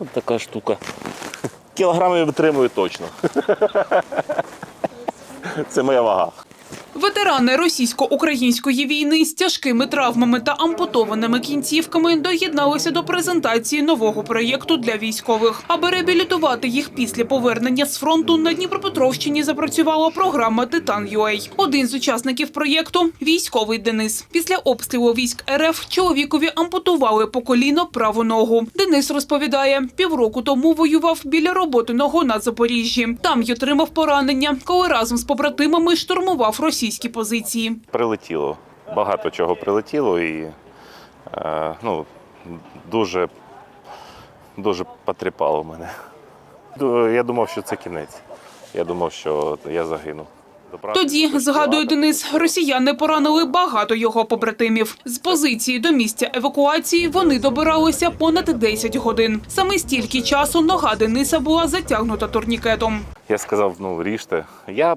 Ось така штука. Кілограми витримую точно. Це моя вага. Ветерани російсько-української війни з тяжкими травмами та ампутованими кінцівками доєдналися до презентації нового проєкту для військових. Аби реабілітувати їх після повернення з фронту на Дніпропетровщині запрацювала програма Титан UA. Один з учасників проєкту військовий Денис. Після обстрілу військ РФ чоловікові ампутували по коліно праву ногу. Денис розповідає, півроку тому воював біля роботиного на Запоріжжі. Там й отримав поранення, коли разом з побратимами штурмував російські позиції. Прилетіло. Багато чого прилетіло і е, ну, дуже, дуже потріпало мене. Я думав, що це кінець. Я думав, що я загину. Тоді, згадує. Денис, росіяни поранили багато його побратимів. З позиції до місця евакуації вони добиралися понад 10 годин. Саме стільки часу нога Дениса була затягнута турнікетом. Я сказав, ну ріжте. Я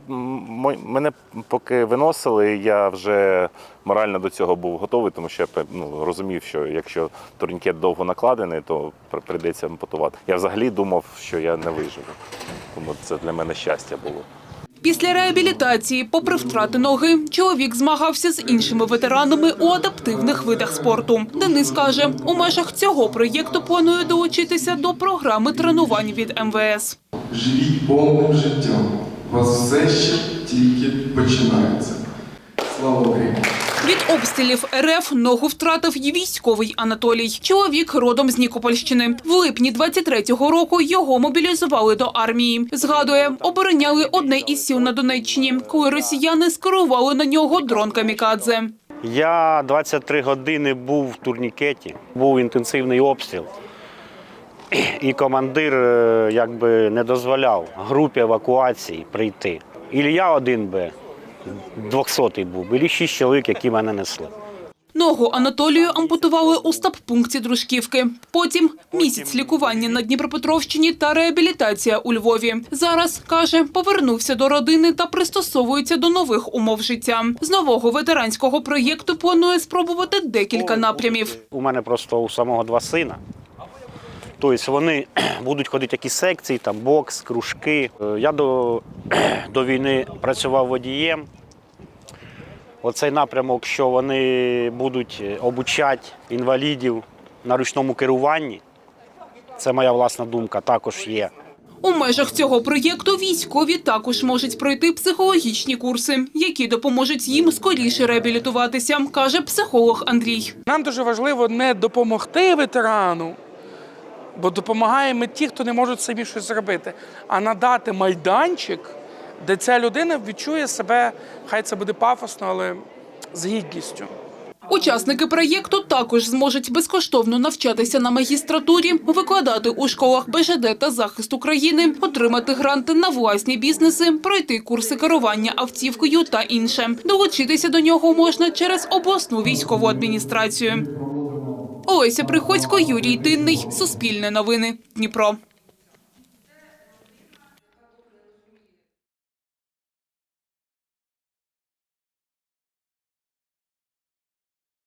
мене поки виносили, я вже морально до цього був готовий, тому що я ну, розумів, що якщо турнікет довго накладений, то при- прийдеться ампутувати. Я взагалі думав, що я не виживу. Тому це для мене щастя було. Після реабілітації, попри втрати ноги, чоловік змагався з іншими ветеранами у адаптивних видах спорту. Денис каже, у межах цього проєкту планує долучитися до програми тренувань від МВС. Живіть повним життям. У вас все ще тільки починається. Слава Україні! Від обстрілів РФ ногу втратив і військовий Анатолій. Чоловік родом з Нікопольщини. В липні 23-го року його мобілізували до армії. Згадує, обороняли одне із сіл на Донеччині, коли росіяни скерували на нього дрон камікадзе. Я 23 години був в турнікеті, був інтенсивний обстріл. І командир е, якби не дозволяв групі евакуації прийти. Ілі я один би 200-й був, і шість чоловік, які мене несли. Ногу Анатолію ампутували у стаб-пункті Дружківки. Потім місяць лікування на Дніпропетровщині та реабілітація у Львові. Зараз каже, повернувся до родини та пристосовується до нових умов життя. З нового ветеранського проєкту планує спробувати декілька напрямів. У мене просто у самого два сина. Тобто вони будуть ходити якісь секції, там бокс, кружки. Е, Я до, до війни працював водієм. Оцей напрямок, що вони будуть обучати інвалідів на ручному керуванні, це моя власна думка, також є. У межах цього проєкту військові також можуть пройти психологічні курси, які допоможуть їм скоріше реабілітуватися, каже психолог Андрій. Нам дуже важливо не допомогти ветерану, бо допомагаємо ті, хто не можуть самі щось зробити, а надати майданчик, де ця людина відчує себе, хай це буде пафосно, але з гідністю. Учасники проєкту також зможуть безкоштовно навчатися на магістратурі, викладати у школах БЖД та захист України, отримати гранти на власні бізнеси, пройти курси керування автівкою та інше. Долучитися до нього можна через обласну військову адміністрацію. Олеся Приходько, Юрій Тинний, Суспільне новини, Дніпро.